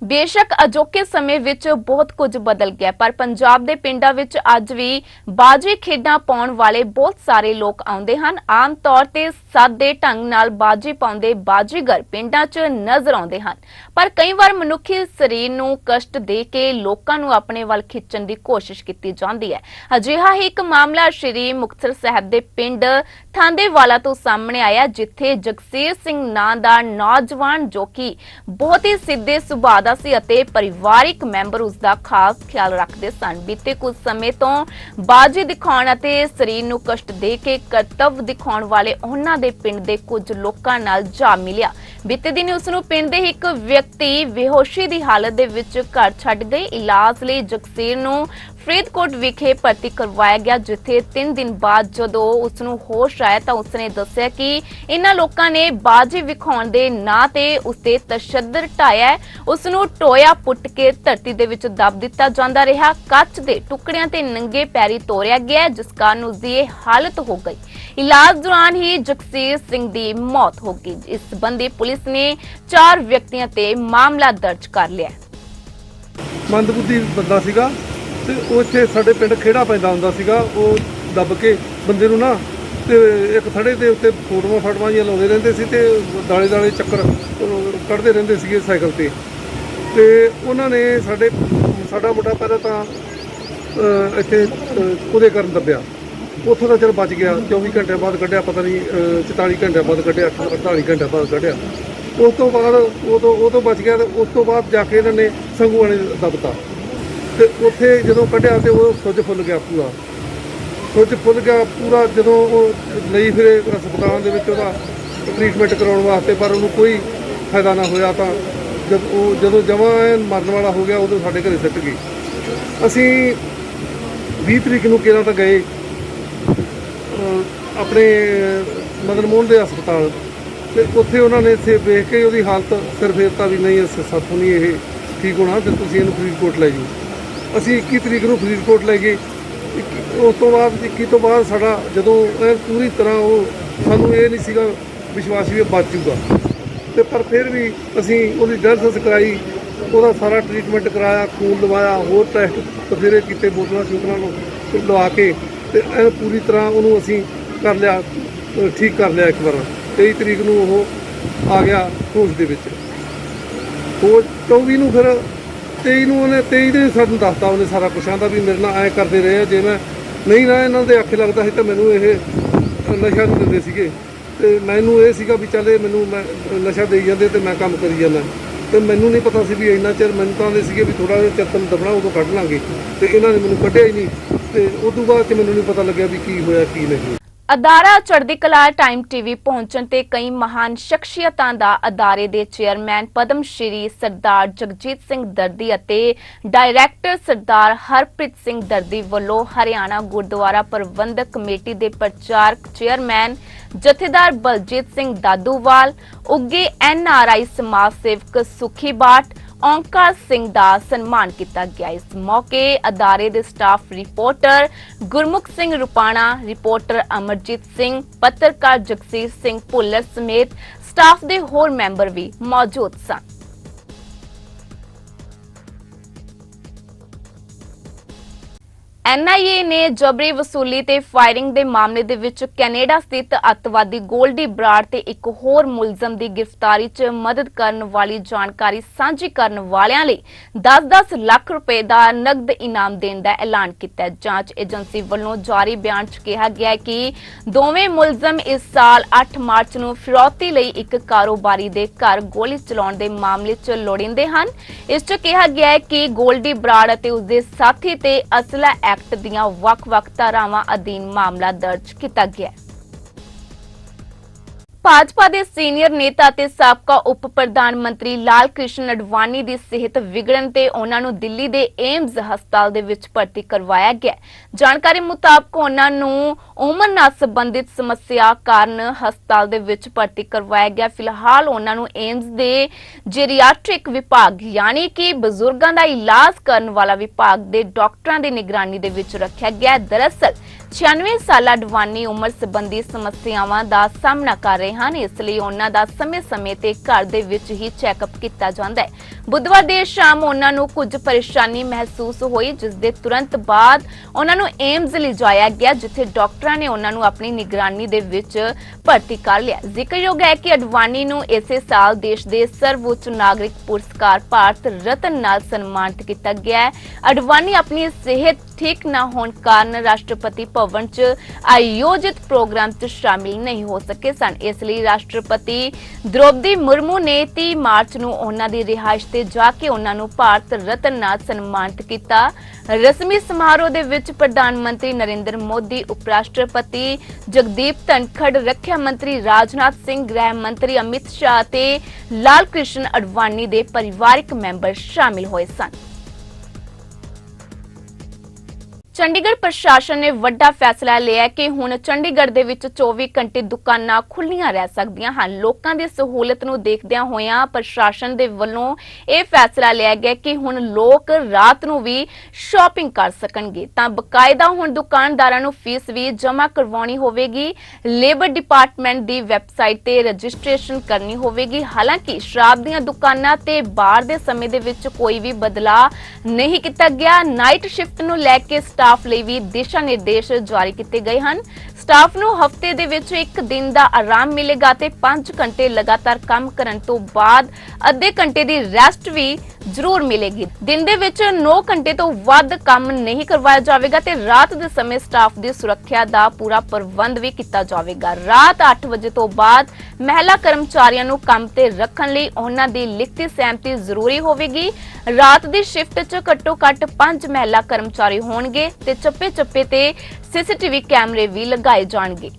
ਬੇਸ਼ੱਕ ਅਜੋਕੇ ਸਮੇਂ ਵਿੱਚ ਬਹੁਤ ਕੁਝ ਬਦਲ ਗਿਆ, ਪਰ ਪੰਜਾਬ ਦੇ ਪਿੰਡਾਂ ਵਿੱਚ ਅੱਜ ਵੀ ਬਾਜੀ ਖੇਡਾਂ ਪਾਉਣ ਵਾਲੇ ਬਹੁਤ ਸਾਰੇ ਲੋਕ ਆਉਂਦੇ ਹਨ। ਆਮ ਤੌਰ ਤੇ ਸਾਦੇ ਢੰਗ ਨਾਲ ਬਾਜੀ ਪਾਉਂਦੇ ਬਾਜੀਗਰ ਪਿੰਡਾਂ 'ਚ ਨਜ਼ਰ ਆਉਂਦੇ ਹਨ। ਪਰ ਕਈ ਵਾਰ ਮਨੁੱਖੀ ਸਰੀਰ ਨੂੰ ਕਸ਼ਟ ਦੇ ਕੇ ਲੋਕਾਂ ਨੂੰ ਆਪਣੇ ਵੱਲ ਖਿੱਚਣ ਦੀ ਕੋਸ਼ਿਸ਼ ਕੀਤੀ ਜਾਂਦੀ ਹੈ। ਅਜਿਹਾ ਹੀ ਇੱਕ ਮਾਮਲਾ ਸ਼੍ਰੀ ਮੁਕਤਸਰ ਸਾਹਿਬ ਦੇ ਪਿੰਡ ਥਾਂਦੇਵਾਲਾ ਤੋਂ ਸਾਹਮਣੇ ਆਇਆ, ਜਿੱਥੇ ਜਗਸੀਰ ਸਿੰਘ ਨਾਂ ਦਾ ਨੌਜਵਾਨ ਜੋ ਕਿ ਬਹੁਤ ਹੀ ਸਿੱਧੇ ਸੁਭਾਅ ਦਾ ਸੀ ਅਤੇ ਪਰਿਵਾਰਿਕ ਮੈਂਬਰ ਉਸ ਦਾ ਖਾਸ ਖਿਆਲ ਰੱਖਦੇ ਸਨ। ਬੀਤੇ ਕੁਝ ਸਮੇਂ ਤੋਂ ਬਾਜੀ ਦਿਖਾਉਣ ਅਤੇ ਸਰੀਰ ਨੂੰ ਕਸ਼ਟ ਦੇ ਕੇ ਕਰਤਵ ਦਿਖਾਉਣ ਵਾਲੇ ਉਹਨਾਂ ਦੇ ਪਿੰਡ ਦੇ ਕੁਝ ਲੋਕਾਂ ਨਾਲ ਜਾ ਮਿਲਿਆ। ਬੀਤੇ ਦਿਨ ਉਸ ਨੂੰ ਪਿੰਡ ਦੇ ਇੱਕ ਵਿਅਕਤੀ ਬੇਹੋਸ਼ੀ ਦੀ ਹਾਲਤ ਦੇ ਵਿੱਚ ਘਰ ਛੱਡ ਗਏ। ਇਲਾਜ ਲਈ ਜਗਸੀਰ ਨੂੰ ਫਰੀਦਕੋਟ ਵਿਖੇ ਭਰਤੀ ਕਰਵਾਇਆ ਗਿਆ, ਜਿੱਥੇ 3 ਦਿਨ ਬਾਅਦ ਜਦੋਂ ਉਸ ਨੂੰ ਹੋਸ਼ ਆਇਆ ਤਾਂ ਉਸਨੇ ਦੱਸਿਆ ਕਿ ਇਹਨਾਂ ਲੋਕਾਂ ਨੇ ਬਾਜੀ ਵਿਖਾਉਣ ਦੇ ਨਾਂ ਤੇ ਉਸ ਤੇ ਤਸ਼ੱਦਦ ਢਾਇਆ ਉਸ ਨੂੰ ਟੋਇਆ ਪੁੱਟ ਕੇ ਧਰਤੀ ਦੇ ਵਿੱਚ ਦੱਬ ਦਿੱਤਾ ਜਾਂਦਾ ਰਿਹਾ। ਕੱਚ ਦੇ ਟੁਕੜਿਆਂ ਤੇ ਨੰਗੇ ਪੈਰੀ ਤੋਰਿਆ ਗਿਆ ਜਿਸ ਕਾਰਨ ਉਸ ਦੀ ਇਹ ਹਾਲਤ ਹੋ ਗਈ। ਇਲਾਜ ਦੌਰਾਨ ਹੀ ਜਗਸੀਰ ਸਿੰਘ ਦੀ ਮੌਤ ਹੋ ਗਈ। ਇਸ ਸੰਬੰਧੀ ਪੁਲਿਸ ਨੇ ਚਾਰ ਵਿਅਕਤੀਆਂ ਤੇ ਮਾਮਲਾ ਦਰਜ ਕਰ ਲਿਆ ਮੰਦਬੁੱਧੀ ਬੰਦਾ ਸੀਗਾ। ਤੇ ਉਹ ਇੱਥੇ ਸਾਡੇ ਪਿੰਡ ਖੇੜਾ ਪੈਂਦਾ ਹੁੰਦਾ ਸੀਗਾ ਉਹ ਦੱਬ ਕੇ ਬੰਦੇ ਨੂੰ ਨਾ ਤੇ ਇੱਕ ਥੜੇ ਦੇ ਉੱਤੇ ਫੋਟੋਆਂ ਫਾਟਵਾਂ ਜਿਹੀਆਂ ਲਾਉਂਦੇ ਰਹਿੰਦੇ ਸੀ ਤੇ ਦਾਲੇ ਦਾਲੇ ਚੱਕਰ ਕੱਢਦੇ ਰਹਿੰਦੇ ਸੀਗੇ ਸਾਈਕਲ ਤੇ। ਤੇ ਉਹਨਾਂ ਨੇ ਸਾਡੇ ਸਾਡਾ ਮੁੰਡਾ ਪਹਿਲਾਂ ਤਾਂ ਇੱਥੇ ਅਹ, ਕੁਦੇ ਕਰਨ ਦੱਬਿਆ। ਉੱਥੋਂ ਦਾ ਚਲ ਬਚ ਗਿਆ 24 ਘੰਟੇ ਬਾਅਦ ਕੱਢਿਆ ਪਤਾ ਨਹੀਂ ਅਹ, 44 ਘੰਟੇ ਬਾਅਦ ਕੱਢਿਆ 48 ਘੰਟੇ ਬਾਅਦ ਕੱਢਿਆ। ਉਸ ਤੋਂ ਬਾਅਦ ਉਹ ਤੋਂ ਉਹ ਤੋਂ ਬਚ ਗਿਆ ਤੇ ਉਸ ਤੋਂ ਬਾਅਦ ਜਾ ਕੇ ਇਹਨਾਂ ਨੇ ਸੰਗੂਆਣੇ ਦੱਬਤਾ। ਤੇ ਉੱਥੇ ਜਦੋਂ ਕੱਢਿਆ ਤੇ ਉਹ ਸੁੱਜ ਫੁੱਲ ਗਿਆ ਪੂਰਾ। ਸੁੱਜ ਫੁੱਲ ਗਿਆ ਪੂਰਾ ਜਦੋਂ ਉਹ ਲਈ ਫਿਰ ਹਸਪਤਾਲ ਦੇ ਵਿੱਚ ਉਹਦਾ ਟ੍ਰੀਟਮੈਂਟ ਕਰਾਉਣ ਵਾਸਤੇ, ਪਰ ਉਹਨੂੰ ਕੋਈ ਫਾਇਦਾ ਨਾ ਹੋਇਆ ਤਾਂ ਜਦ ਉਹ ਜਦੋਂ ਜਮਾਂ ਮਰਨ ਵਾਲਾ ਹੋ ਗਿਆ, ਉਦੋਂ ਸਾਡੇ ਘਰੇ ਸਿੱਟ ਗਈ। ਅਸੀਂ 20 ਤਰੀਕ ਨੂੰ ਕਿਹੜਾ ਤਾਂ ਗਏ ਆਪਣੇ ਮਦਨ ਮੋਹਨ ਦੇ ਹਸਪਤਾਲ। ਤੇ ਉੱਥੇ ਉਹਨਾਂ ਨੇ ਇੱਥੇ ਵੇਖ ਕੇ ਉਹਦੀ ਹਾਲਤ ਸਿਰ ਫੇਰਤਾ ਵੀ ਨਹੀਂ ਇਸ ਸਾਥੋਂ ਨਹੀਂ ਇਹ ਠੀਕ ਹੋਣਾ, ਤੇ ਤੁਸੀਂ ਇਹਨੂੰ ਫਰੀਦਕੋਟ ਲੈ ਜਾਓ। ਅਸੀਂ 21 ਤਰੀਕ ਨੂੰ ਫਰੀਦਕੋਟ ਲੈ ਗਏ। ਇੱਕੀ- ਉਸ ਤੋਂ ਬਾਅਦ 21 ਤੋਂ ਬਾਅਦ ਸਾਡਾ ਜਦੋਂ ਇਹ ਪੂਰੀ ਤਰ੍ਹਾਂ ਉਹ ਸਾਨੂੰ ਇਹ ਨਹੀਂ ਸੀਗਾ ਵਿਸ਼ਵਾਸ ਵੀ ਬਚ ਜੂਗਾ। ਤੇ ਪਰ ਫਿਰ ਵੀ ਅਸੀਂ ਉਹਦੀ ਡਾਇਲਸਿਸ ਕਰਾਈ ਉਹਦਾ ਸਾਰਾ ਟ੍ਰੀਟਮੈਂਟ ਕਰਾਇਆ, ਖੂਨ ਲਵਾਇਆ, ਹੋਰ ਟੈਸਟ ਬਥੇਰੇ ਕੀਤੇ ਬੋਤਲਾਂ ਸ਼ੂਤਲਾਂ ਨੂੰ ਲਵਾ ਕੇ ਤੇ ਐਨ ਪੂਰੀ ਤਰ੍ਹਾਂ ਉਹਨੂੰ ਅਸੀਂ ਕਰ ਲਿਆ, ਠੀਕ ਕਰ ਲਿਆ ਇੱਕ ਵਾਰ। 23 ਤਰੀਕ ਨੂੰ ਉਹ ਆ ਗਿਆ ਹੋਸ਼ ਦੇ ਵਿੱਚ। ਉਹ 24 ਨੂੰ ਫਿਰ 23 ਨੂੰ ਉਹਨੇ 23 ਦਿਨ ਸਾਨੂੰ ਦੱਸਤਾ ਉਹਨੇ ਸਾਰਾ ਕੁਛ ਆਂਦਾ ਵੀ ਮੇਰੇ ਨਾਲ ਐ ਕਰਦੇ ਰਹੇ ਆ, ਜੇ ਮੈਂ ਨਹੀਂ ਨਾ ਇਹਨਾਂ ਦੇ ਅੱਖੇ ਲੱਗਦਾ ਸੀ ਤਾਂ ਮੈਨੂੰ ਇਹ ਨਸ਼ਾ ਨਹੀਂ ਦਿੰਦੇ ਸੀਗੇ। ਤੇ ਮੈਨੂੰ ਇਹ ਸੀਗਾ ਵੀ ਚੱਲ ਇਹ ਮੈਨੂੰ ਮੈਂ ਨਸ਼ਾ ਦੇਈ ਜਾਂਦੇ ਤੇ ਮੈਂ ਕੰਮ ਕਰੀ ਜਾਂਦਾ। ਤੇ ਮੈਨੂੰ ਨਹੀਂ ਪਤਾ ਸੀ ਵੀ ਇੰਨਾ ਚਿਰ ਮੈਨੂੰ ਤਾਂ ਦੇ ਸੀਗੇ ਵੀ ਥੋੜਾ ਜਿਹਾ ਚਿਰ ਤੈਨੂੰ ਦੱਬਣਾ, ਉਦੋਂ ਕੱਢ ਲਾਂਗੇ। ਤੇ ਇਹਨਾਂ ਨੇ ਮੈਨੂੰ ਕੱਢਿਆ ਹੀ ਨਹੀਂ। ਤੇ ਉਸ ਤੋਂ ਬਾਅਦ ਚ ਮੈਨੂੰ ਨਹੀਂ ਪਤਾ ਲੱਗਿਆ ਵੀ ਕੀ ਹੋਇਆ, ਕੀ ਨਹੀਂ। ਅਦਾਰਾ ਚੜ੍ਹਦੀ ਕਲਾ ਟਾਈਮ ਟੀਵੀ ਪਹੁੰਚਣ ਤੇ ਕਈ ਮਹਾਨ ਸ਼ਖਸੀਅਤਾਂ ਦਾ ਅਦਾਰੇ ਦੇ ਚੇਅਰਮੈਨ ਪਦਮ ਸ਼੍ਰੀ ਸਰਦਾਰ ਜਗਜੀਤ ਸਿੰਘ ਦਰਦੀ ਅਤੇ ਡਾਇਰੈਕਟਰ ਸਰਦਾਰ ਹਰਪ੍ਰੀਤ ਸਿੰਘ ਦਰਦੀ ਵੱਲੋਂ ਹਰਿਆਣਾ ਗੁਰਦੁਆਰਾ ਪ੍ਰਬੰਧਕ ਕਮੇਟੀ ਦੇ ਪ੍ਰਚਾਰਕ ਚੇਅਰਮੈਨ ਜਥੇਦਾਰ ਬਲਜੀਤ ਸਿੰਘ ਦਾਦੂਵਾਲ ਉੱਗੇ ਐਨ ਆਰ ਆਈ ਸਮਾਜ ਸੇਵਕ ਸੁਖੀ ਬਾਟ ਓਂਕਾਰ ਸਿੰਘ ਦਾ ਸਨਮਾਨ ਕੀਤਾ ਗਿਆ। ਇਸ ਮੌਕੇ ਅਦਾਰੇ ਦੇ staff reporter Gurmukh Singh Rupana, reporter Amarjit Singh, ਪੱਤਰਕਾਰ ਜਗਸੀਰ ਸਿੰਘ ਭੁੱਲਰ ਸਮੇਤ ਸਟਾਫ ਦੇ ਹੋਰ ਮੈਂਬਰ ਵੀ ਮੌਜੂਦ ਸਨ। ਐਨਆਈਏ ਨੇ ਜਬਰੀ ਵਸੂਲੀ ਤੇ ਫਾਇਰਿੰਗ ਦੇ ਮਾਮਲੇ ਦੇ ਵਿੱਚ ਕੈਨੇਡਾ ਸਥਿਤ ਅੱਤਵਾਦੀ ਗੋਲਡੀ ਬਰਾੜ ਤੇ ਇੱਕ ਹੋਰ ਮੁਲਜ਼ਮ ਦੀ ਗ੍ਰਿਫਤਾਰੀ 'ਚ ਮਦਦ ਕਰਨ ਵਾਲੀ ਜਾਣਕਾਰੀ ਸਾਂਝੀ ਕਰਨ ਵਾਲਿਆਂ ਲਈ 10-10 ਲੱਖ ਰੁਪਏ ਦਾ ਨਗਦ ਇਨਾਮ ਦੇਣ ਦਾ ਐਲਾਨ ਕੀਤਾ। ਜਾਂਚ ਏਜੰਸੀ ਵੱਲੋਂ ਜਾਰੀ ਬਿਆਨ 'ਚ ਕਿਹਾ ਗਿਆ ਕਿ ਦੋਵੇਂ ਮੁਲਜ਼ਮ ਇਸ ਸਾਲ 8 ਮਾਰਚ ਨੂੰ ਫਿਰੌਤੀ ਲਈ ਇੱਕ ਕਾਰੋਬਾਰੀ ਦੇ ਘਰ ਗੋਲੀ ਚਲਾਉਣ ਦੇ ਮਾਮਲੇ 'ਚ ਲੋੜਿੰਦੇ ਹਨ। ਇਸ 'ਚ ਕਿਹਾ ਗਿਆ ਹੈ ਕਿ ਗੋਲਡੀ ਬਰਾਡ ਅਤੇ ਉਸਦੇ ਸਾਥੀ ਤੇ ਅਸਲਾ ਐਕਟ ਦੀਆਂ ਵੱਖ-ਵੱਖ ਧਾਰਾਵਾਂ ਅਧੀਨ ਮਾਮਲਾ ਦਰਜ ਕੀਤਾ ਗਿਆ ਹੈ। ਭਾਜਪਾ ਦੇ ਸੀਨੀਅਰ ਨੇਤਾ ਤੇ ਸਾਬਕਾ ਉਪ ਪ੍ਰਧਾਨ ਮੰਤਰੀ ਲਾਲ ਕ੍ਰਿਸ਼ਨ ਅਡਵਾਨੀ ਦੀ ਸਿਹਤ ਵਿਗੜਨ ਤੇ ਉਹਨਾਂ ਨੂੰ ਦਿੱਲੀ ਦੇ ਏਮਜ਼ ਹਸਪਤਾਲ ਦੇ ਵਿੱਚ ਭਰਤੀ ਕਰਵਾਇਆ ਗਿਆ ਜਾਣਕਾਰੀ ਮੁਤਾਬਕ ਉਹਨਾਂ ਨੂੰ ਉਮਰ ਨਾਲ ਸੰਬੰਧਿਤ ਸਮੱਸਿਆ ਕਾਰਨ ਹਸਪਤਾਲ ਦੇ ਵਿੱਚ ਭਰਤੀ ਕਰਵਾਇਆ ਗਿਆ। ਫਿਲਹਾਲ ਉਹਨਾਂ ਨੂੰ ਏਮਜ਼ ਦੇ ਜੀਰੀਆਟ੍ਰਿਕ ਵਿਭਾਗ ਯਾਨੀ ਕਿ ਬਜ਼ੁਰਗਾਂ ਦਾ ਇਲਾਜ ਕਰਨ ਵਾਲਾ ਵਿਭਾਗ ਦੇ ਡਾਕਟਰਾਂ ਦੀ ਨਿਗਰਾਨੀ ਦੇ ਵਿੱਚ ਰੱਖਿਆ ਗਿਆ ਦਰਅਸਲ 96 ਸਾਲਾ ਅਡਵਾਨੀ ਉਮਰ ਸੰਬੰਧੀ ਸਮੱਸਿਆਵਾਂ ਦਾ ਸਾਹਮਣਾ ਕਰ ਰਹੇ ਹਨ, ਇਸ ਲਈ ਉਹਨਾਂ ਦਾ ਸਮੇਂ-ਸਮੇਂ ਤੇ ਘਰ ਦੇ ਵਿੱਚ ਹੀ ਚੈੱਕਅਪ ਕੀਤਾ ਜਾਂਦਾ ਹੈ। ਬੁੱਧਵਾਰ ਦੇ ਸ਼ਾਮ ਉਹਨਾਂ ਨੂੰ ਕੁਝ ਪਰੇਸ਼ਾਨੀ ਮਹਿਸੂਸ ਹੋਈ, ਜਿਸ ਦੇ ਤੁਰੰਤ ਬਾਅਦ ਉਹਨਾਂ ਨੂੰ ਏਮਜ਼ ਲਿਜਾਇਆ ਗਿਆ, ਜਿੱਥੇ ਡਾਕਟਰਾਂ ਨੇ ਉਹਨਾਂ ਨੂੰ ਆਪਣੀ ਨਿਗਰਾਨੀ ਦੇ ਵਿੱਚ ਭਰਤੀ ਕਰ ਲਿਆ। ਜ਼ਿਕਰਯੋਗ ਹੈ ਕਿ ਅਡਵਾਨੀ ਨੂੰ ਇਸੇ ਸਾਲ ਦੇਸ਼ ਦੇ ਸਰਵਉੱਚ ਨਾਗਰਿਕ ਪੁਰਸਕਾਰ ਭਾਰਤ ਰਤਨ ਨਾਲ ਸਨਮਾਨਿਤ ਕੀਤਾ ਗਿਆ ਹੈ। ਅਡਵਾਨੀ ਆਪਣੀ ਸਿਹਤ ਠੀਕ ਨਾ ਹੋਣ ਕਾਰਨ ਰਾਸ਼ਟਰਪਤੀ ਭਵਨ 'ਚ ਆਯੋਜਿਤ ਪ੍ਰੋਗਰਾਮ 'ਚ ਸ਼ਾਮਿਲ ਨਹੀਂ ਹੋ ਸਕੇ ਸਨ। ਇਸ ਲਈ ਰਾਸ਼ਟਰਪਤੀ ਦ੍ਰੋਪਦੀ ਮੁਰਮੂ ਨੇ 30 ਮਾਰਚ ਨੂੰ ਉਹਨਾਂ ਦੀ ਰਿਹਾਇਸ਼ ਤੇ ਜਾ ਕੇ ਉਹਨਾਂ ਨੂੰ ਭਾਰਤ ਰਤਨ ਨਾਲ ਸਨਮਾਨਿਤ ਕੀਤਾ। ਰਸਮੀ ਸਮਾਰੋਹ ਦੇ ਵਿੱਚ ਪ੍ਰਧਾਨ ਮੰਤਰੀ ਨਰਿੰਦਰ ਮੋਦੀ ਉਪ ਰਾਸ਼ਟਰਪਤੀ ਜਗਦੀਪ ਧਨਖੜ, ਰੱਖਿਆ ਮੰਤਰੀ ਰਾਜਨਾਥ ਸਿੰਘ, ਗ੍ਰਹਿ ਮੰਤਰੀ ਅਮਿਤ ਸ਼ਾਹ ਤੇ ਲਾਲ ਕ੍ਰਿਸ਼ਨ ਅਡਵਾਨੀ ਦੇ ਪਰਿਵਾਰਕ ਮੈਂਬਰ ਸ਼ਾਮਿਲ ਹੋਏ ਸਨ। ਚੰਡੀਗੜ੍ਹ ਪ੍ਰਸ਼ਾਸਨ ਨੇ ਵੱਡਾ ਫੈਸਲਾ ਲਿਆ ਕਿ ਹੁਣ ਚੰਡੀਗੜ੍ਹ ਦੇ ਵਿੱਚ 24 ਘੰਟੇ ਦੁਕਾਨਾਂ ਖੁੱਲੀਆਂ ਰਹਿ ਸਕਦੀਆਂ ਹਨ। ਲੋਕਾਂ ਦੀ ਸਹੂਲਤ ਨੂੰ ਦੇਖਦਿਆਂ ਹੋਇਆਂ ਪ੍ਰਸ਼ਾਸਨ ਦੇ ਵੱਲੋਂ ਇਹ ਫੈਸਲਾ ਲਿਆ ਗਿਆ ਕਿ ਹੁਣ ਲੋਕ ਰਾਤ ਨੂੰ ਵੀ ਸ਼ਾਪਿੰਗ ਕਰ ਸਕਣਗੇ। ਤਾਂ ਬਕਾਇਦਾ ਹੁਣ ਦੁਕਾਨਦਾਰਾਂ ਨੂੰ ਫੀਸ ਵੀ ਜਮ੍ਹਾਂ ਕਰਵਾਉਣੀ ਹੋਵੇਗੀ। ਲੇਬਰ ਡਿਪਾਰਟਮੈਂਟ ਦੀ ਵੈਬਸਾਈਟ ਤੇ ਰਜਿਸਟ੍ਰੇਸ਼ਨ ਕਰਨੀ ਹੋਵੇਗੀ। ਹਾਲਾਂਕਿ ਸ਼ਰਾਬ ਦੀਆਂ ਦੁਕਾਨਾਂ ਤੇ ਬਾਰ ਦੇ ਸਮੇਂ ਦੇ ਵਿੱਚ ਕੋਈ ਵੀ ਬਦਲਾਅ ਨਹੀਂ ਕੀਤਾ ਗਿਆ। ਨਾਈਟ ਸ਼ਿਫਟ ਨੂੰ ਲੈ ਕੇ ਸਟਾਫ ਲਈ ਵੀ ਦਿਸ਼ਾ ਨਿਰਦੇਸ਼ ਜਾਰੀ ਕੀਤੇ ਗਏ ਹਨ। ਸਟਾਫ ਨੂੰ ਹਫ਼ਤੇ ਦੇ ਵਿੱਚ ਇੱਕ ਦਿਨ ਦਾ ਆਰਾਮ ਮਿਲੇਗਾ ਤੇ 5 ਘੰਟੇ ਲਗਾਤਾਰ ਕੰਮ ਕਰਨ ਤੋਂ ਬਾਅਦ ਅੱਧੇ ਘੰਟੇ ਦੀ ਰੈਸਟ ਵੀ ਜ਼ਰੂਰ ਮਿਲੇਗੀ। ਦਿਨ ਦੇ ਵਿੱਚ 9 ਘੰਟੇ ਤੋਂ ਵੱਧ ਕੰਮ ਨਹੀਂ ਕਰਵਾਇਆ ਜਾਵੇਗਾ ਤੇ ਰਾਤ ਦੇ ਸਮੇਂ ਸਟਾਫ ਦੀ ਸੁਰੱਖਿਆ ਦਾ ਪੂਰਾ ਪ੍ਰਬੰਧ ਵੀ ਕੀਤਾ ਜਾਵੇਗਾ। ਰਾਤ 8 ਵਜੇ ਤੋਂ ਬਾਅਦ ਮਹਿਲਾ ਕਰਮਚਾਰੀਆਂ ਨੂੰ ਕੰਮ ਤੇ ਰੱਖਣ ਲਈ ਉਹਨਾਂ ਦੀ ਲਿਖਤੀ ਸਹਿਮਤੀ ਜ਼ਰੂਰੀ ਹੋਵੇਗੀ। ਰਾਤ ਦੀ ਸ਼ਿਫਟ 'ਚ ਘੱਟੋ ਘੱਟ 5 ਮਹਿਲਾ ਕਰਮਚਾਰੀ ਹੋਣਗੇ। ਤੇ ਚੱਪੇ ਚੱਪੇ ਤੇ ਸੀਸੀਟੀਵੀ ਕੈਮਰੇ ਵੀ ਲਗਾਏ ਜਾਣਗੇ।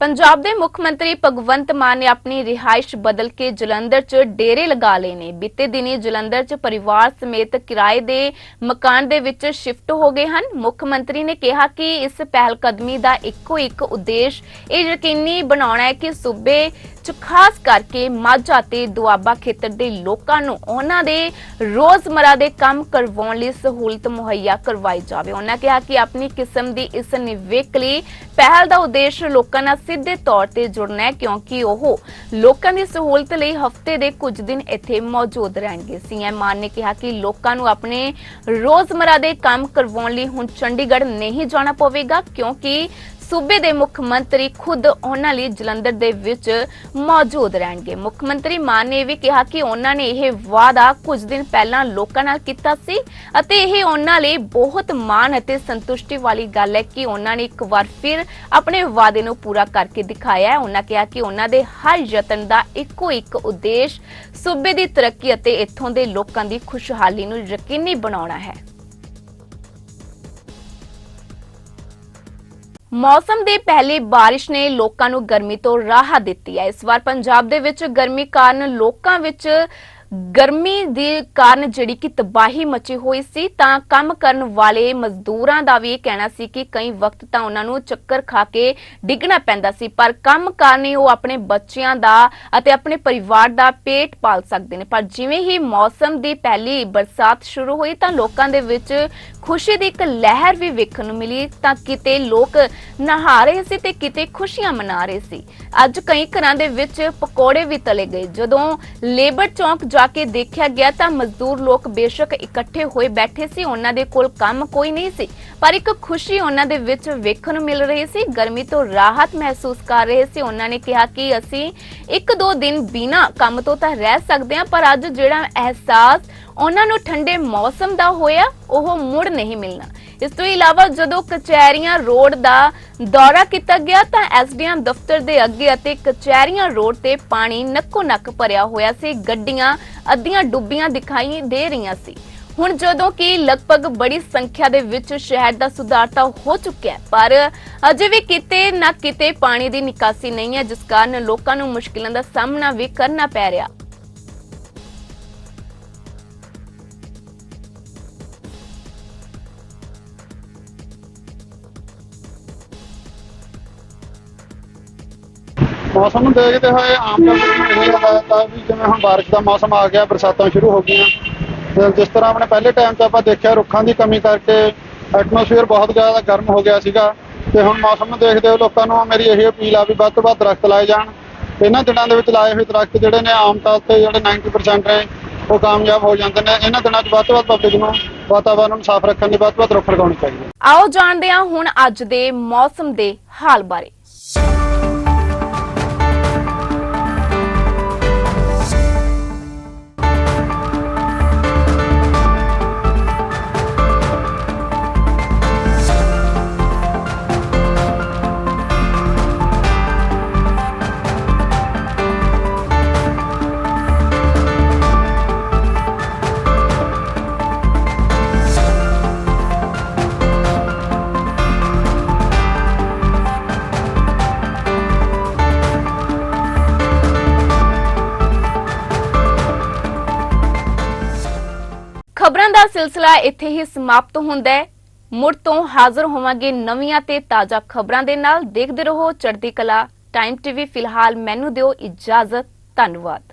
ਪੰਜਾਬ ਦੇ ਮੁੱਖ ਮੰਤਰੀ ਭਗਵੰਤ ਮਾਨ ਨੇ ਆਪਣੀ ਰਿਹਾਇਸ਼ ਬਦਲ ਕੇ ਜਲੰਧਰ 'ਚ ਡੇਰੇ ਲਗਾ ਲਏ ਨੇ। ਬੀਤੇ ਦਿਨੀ ਜਲੰਧਰ 'ਚ ਪਰਿਵਾਰ ਸਮੇਤ ਕਿਰਾਏ ਦੇ ਮਕਾਨ ਦੇ ਵਿੱਚ ਸ਼ਿਫਟ ਹੋ ਗਏ ਹਨ। ਮੁੱਖ ਮੰਤਰੀ ਨੇ ਕਿਹਾ ਕਿ ਇਸ ਪਹਿਲ ਕਦਮੀ ਦਾ ਇੱਕੋ ਇੱਕ ਉਦੇਸ਼ ਇਹ ਯਕੀਨੀ ਬਣਾਉਣਾ ਹੈ ਕਿ ਸੂਬੇ 'ਚ ਖਾਸ ਕਰਕੇ ਮਾਝਾ ਤੇ ਦੁਆਬਾ ਖੇਤਰ ਦੇ ਲੋਕਾਂ ਨੂੰ ਉਹਨਾਂ ਦੇ ਰੋਜ਼ਮਰਾ ਦੇ ਕੰਮ ਕਰਵਾਉਣ ਲਈ ਸਹੂਲਤ ਮੁਹੱਈਆ ਕਰਵਾਈ ਜਾਵੇ। ਉਹਨਾਂ ਕਿਹਾ ਕਿ ਆਪਣੀ ਕਿਸਮ ਦੀ ਇਸ ਨਿਵੇਕਲੀ ਪਹਿਲ ਦਾ ਉਦੇਸ਼ ਲੋਕਾਂ ਨਾਲ ਸਿੱਧੇ ਤੌਰ ਤੇ ਜੁੜਨਾ ਹੈ, ਕਿਉਂਕਿ ਉਹ ਲੋਕਾਂ ਦੀ ਸਹੂਲਤ ਲਈ ਹਫ਼ਤੇ ਦੇ ਕੁਝ ਦਿਨ ਇੱਥੇ ਮੌਜੂਦ ਰਹਿਣਗੇ। ਸੀਐਮ ਮਾਨ ਨੇ ਕਿਹਾ ਕਿ ਲੋਕਾਂ ਨੂੰ ਆਪਣੇ ਰੋਜ਼ਮਰਾ ਦੇ ਕੰਮ ਕਰਵਾਉਣ ਲਈ ਹੁਣ ਚੰਡੀਗੜ੍ਹ ਨਹੀਂ ਜਾਣਾ ਪਵੇਗਾ, ਕਿਉਂਕਿ ਸੂਬੇ ਦੇ ਮੁੱਖ ਮੰਤਰੀ ਖੁਦ ਉਹਨਾਂ ਲਈ ਜਲੰਧਰ ਦੇ ਵਿੱਚ ਮੌਜੂਦ ਰਹਿਣਗੇ। ਮੁੱਖ ਮੰਤਰੀ ਮਾਨ ਨੇ ਇਹ ਵੀ ਕਿਹਾ ਕਿ ਉਹਨਾਂ ਨੇ ਇਹ ਵਾਅਦਾ ਕੁਝ ਦਿਨ ਪਹਿਲਾਂ ਲੋਕਾਂ ਨਾਲ ਕੀਤਾ ਸੀ ਅਤੇ ਇਹ ਉਹਨਾਂ ਲਈ ਬਹੁਤ ਮਾਣ ਅਤੇ ਸੰਤੁਸ਼ਟੀ ਵਾਲੀ ਗੱਲ ਹੈ ਕਿ ਉਹਨਾਂ ਨੇ ਇੱਕ ਵਾਰ ਫਿਰ ਆਪਣੇ ਵਾਅਦੇ ਨੂੰ ਪੂਰਾ ਕਰਕੇ ਦਿਖਾਇਆ ਹੈ। ਉਹਨਾਂ ਕਿਹਾ ਕਿ ਉਹਨਾਂ ਦੇ ਹਰ ਯਤਨ ਦਾ ਇੱਕੋ ਇੱਕ ਉਦੇਸ਼ ਸੂਬੇ ਦੀ ਤਰੱਕੀ ਅਤੇ ਇੱਥੋਂ ਦੇ ਲੋਕਾਂ ਦੀ ਖੁਸ਼ਹਾਲੀ ਨੂੰ ਯਕੀਨੀ ਬਣਾਉਣਾ ਹੈ। ਮੌਸਮ ਦੇ ਪਹਿਲੇ ਬਾਰਿਸ਼ ਨੇ ਲੋਕਾਂ ਨੂੰ ਗਰਮੀ ਤੋਂ ਰਾਹਤ ਦਿੱਤੀ ਹੈ। ਇਸ ਵਾਰ ਪੰਜਾਬ ਦੇ ਵਿੱਚ ਗਰਮੀ ਕਾਰਨ ਲੋਕਾਂ ਵਿੱਚ ਗਰਮੀ ਦੇ ਕਾਰਨ ਜਿਹੜੀ ਕਿ ਤਬਾਹੀ ਮਚੀ ਹੋਈ ਸੀ, ਤਾਂ ਕੰਮ ਕਰਨ ਵਾਲੇ ਮਜ਼ਦੂਰਾਂ ਦਾ ਵੀ ਇਹ ਕਹਿਣਾ ਸੀ ਕਿ ਕਈ ਵਕਤ ਤਾਂ ਉਹਨਾਂ ਨੂੰ ਚੱਕਰ ਖਾ ਕੇ ਡਿੱਗਣਾ ਪੈਂਦਾ ਸੀ, ਪਰ ਕੰਮ ਕਾਰਨ ਉਹ ਆਪਣੇ ਬੱਚਿਆਂ ਦਾ ਅਤੇ ਆਪਣੇ ਪਰਿਵਾਰ ਦਾ ਪੇਟ ਪਾਲ ਸਕਦੇ ਨੇ। ਪਰ ਜਿਵੇਂ ਹੀ ਮੌਸਮ ਦੀ ਪਹਿਲੀ ਬਰਸਾਤ ਸ਼ੁਰੂ ਹੋਈ, ਤਾਂ ਲੋਕਾਂ ਦੇ ਵਿੱਚ ਖੁਸ਼ੀ ਦੀ ਇੱਕ ਲਹਿਰ ਵੀ ਵੇਖਣ ਨੂੰ ਮਿਲੀ, ਤਾਂ ਕਿਤੇ ਲੋਕ ਨਹਾ ਰਹੇ ਸੀ ਤੇ ਕਿਤੇ ਖੁਸ਼ੀਆਂ ਮਨਾ ਰਹੇ ਸੀ। ਅੱਜ ਕਈ ਘਰਾਂ ਦੇ ਵਿੱਚ ਪਕੌੜੇ ਵੀ ਤਲੇ ਗਏ। ਜਦੋਂ ਲੇਬਰ ਚੌਂਕ ਜਾ ਕੇ ਦੇਖਿਆ ਗਿਆ ਤਾਂ ਮਜ਼ਦੂਰ ਲੋਕ ਬੇਸ਼ੱਕ ਇਕੱਠੇ ਹੋਏ ਬੈਠੇ ਸੀ, ਉਹਨਾਂ ਦੇ ਕੋਲ ਕੰਮ ਕੋਈ ਨਹੀਂ ਸੀ, ਪਰ ਇੱਕ ਖੁਸ਼ੀ ਉਹਨਾਂ ਦੇ ਵਿੱਚ ਵੇਖਣ ਨੂੰ ਮਿਲ ਰਹੀ ਸੀ। ਗਰਮੀ ਤੋਂ ਰਾਹਤ ਮਹਿਸੂਸ ਕਰ ਰਹੇ ਸੀ। ਉਹਨਾਂ ਨੇ ਕਿਹਾ ਕਿ ਅਸੀਂ ਇੱਕ ਦੋ ਦਿਨ ਬਿਨਾ ਕੰਮ ਤੋਂ ਤਾਂ ਰਹਿ ਸਕਦੇ ਹਾਂ, ਪਰ ਅੱਜ ਜਿਹੜਾ ਅਹਿਸਾਸ ਉਹਨਾਂ ਨੂੰ ਠੰਡੇ ਮੌਸਮ ਦਾ ਹੋਇਆ, ਉਹ ਮੁੜ ਨਹੀਂ ਮਿਲਣਾ। ਇਸ ਤੋਂ ਇਲਾਵਾ ਜਦੋਂ ਕਚਹਿਰੀਆਂ ਰੋਡ ਦਾ ਦੌਰਾ ਕੀਤਾ ਗਿਆ ਤਾਂ ਐਸਡੀਐਮ ਦਫ਼ਤਰ ਦੇ ਅੱਗੇ ਅਤੇ ਕਚਹਿਰੀਆਂ ਰੋਡ ਤੇ ਪਾਣੀ ਨੱਕੋ ਨੱਕ ਭਰਿਆ ਹੋਇਆ ਸੀ। ਗੱਡੀਆਂ ਅੱਧੀਆਂ ਡੁੱਬੀਆਂ ਦਿਖਾਈ ਦੇ ਰਹੀਆਂ ਸੀ। ਹੁਣ ਜਦੋਂ ਕਿ ਲਗਭਗ ਬੜੀ ਸੰਖਿਆ ਦੇ ਵਿੱਚ ਸ਼ਹਿਰ ਦਾ ਸੁਧਾਰ ਤਾਂ ਹੋ ਚੁੱਕਿਆ ਹੈ, ਪਰ ਅਜੇ ਵੀ ਕਿਤੇ ਨਾ ਕਿਤੇ ਪਾਣੀ ਦੀ ਨਿਕਾਸੀ ਨਹੀਂ ਹੈ, ਜਿਸ ਕਾਰਨ ਲੋਕਾਂ ਨੂੰ ਮੁਸ਼ਕਿਲਾਂ ਦਾ ਸਾਹਮਣਾ ਵੀ ਕਰਨਾ ਪੈ ਰਿਹਾ। ਮੌਸਮ ਨੂੰ ਦੇਖਦੇ ਹੋਏ ਆਮ ਤੌਰ ਤੇ ਇਹ ਲੱਗਦਾ ਵੀ ਜਿਵੇਂ ਹੁਣ ਬਾਰਿਸ਼ ਦਾ ਮੌਸਮ ਆ ਗਿਆ, ਬਰਸਾਤਾਂ ਸ਼ੁਰੂ ਹੋ ਗਈਆਂ। ਤੇ ਜਿਸ ਤਰ੍ਹਾਂ ਆਪਣੇ ਪਹਿਲੇ ਟਾਈਮ 'ਚ ਆਪਾਂ ਦੇਖਿਆ ਰੁੱਖਾਂ ਦੀ ਕਮੀ ਕਰਕੇ ਐਟਮੋਸਫੇਅਰ ਬਹੁਤ ਜ਼ਿਆਦਾ ਗਰਮ ਹੋ ਗਿਆ ਸੀਗਾ। ਤੇ ਹੁਣ ਮੌਸਮ ਨੂੰ ਦੇਖਦੇ ਹੋਏ ਲੋਕਾਂ ਨੂੰ ਮੇਰੀ ਇਹ ਅਪੀਲ ਆ ਵੀ ਵੱਧ ਤੋਂ ਵੱਧ ਦਰਖਤ ਲਾਏ ਜਾਣ। ਇਹਨਾਂ ਦਿਨਾਂ ਦੇ ਵਿੱਚ ਲਾਏ ਹੋਏ ਦਰਖਤ ਜਿਹੜੇ ਨੇ ਆਮ ਤੌਰ ਤੇ ਜਿਹੜੇ 90% ਨੇ, ਉਹ ਕਾਮਯਾਬ ਹੋ ਜਾਂਦੇ ਨੇ। ਇਹਨਾਂ ਦਿਨਾਂ 'ਚ ਵੱਧ ਤੋਂ ਵੱਧ ਪਬਲਿਕ ਨੂੰ ਵਾਤਾਵਰਨ ਨੂੰ ਸਾਫ਼ ਰੱਖਣ ਲਈ ਵੱਧ ਤੋਂ ਵੱਧ ਰੁੱਖ ਲਗਾਉਣੀ ਚਾਹੀਦੀ ਹੈ ਆਓ ਜਾਣਦੇ ਹਾਂ ਹੁਣ ਅੱਜ ਦੇ ਮੌਸਮ ਦੇ ਹਾਲ ਬਾਰੇ। ਸਿਲਸਿਲਾ ਇੱਥੇ ਹੀ ਸਮਾਪਤ ਹੁੰਦਾ ਹੈ। ਮੁੜ ਤੋਂ ਹਾਜ਼ਰ ਹੋਵਾਂਗੇ ਨਵੀਆਂ ਤੇ ਤਾਜ਼ਾ ਖਬਰਾਂ ਦੇ ਨਾਲ। ਦੇਖਦੇ ਰਹੋ ਚੜ੍ਹਦੀ ਕਲਾ। ਟਾਈਮ ਟੀਵੀ ਫਿਲਹਾਲ ਮੈਨੂੰ ਦਿਓ ਇਜਾਜ਼ਤ। ਧੰਨਵਾਦ।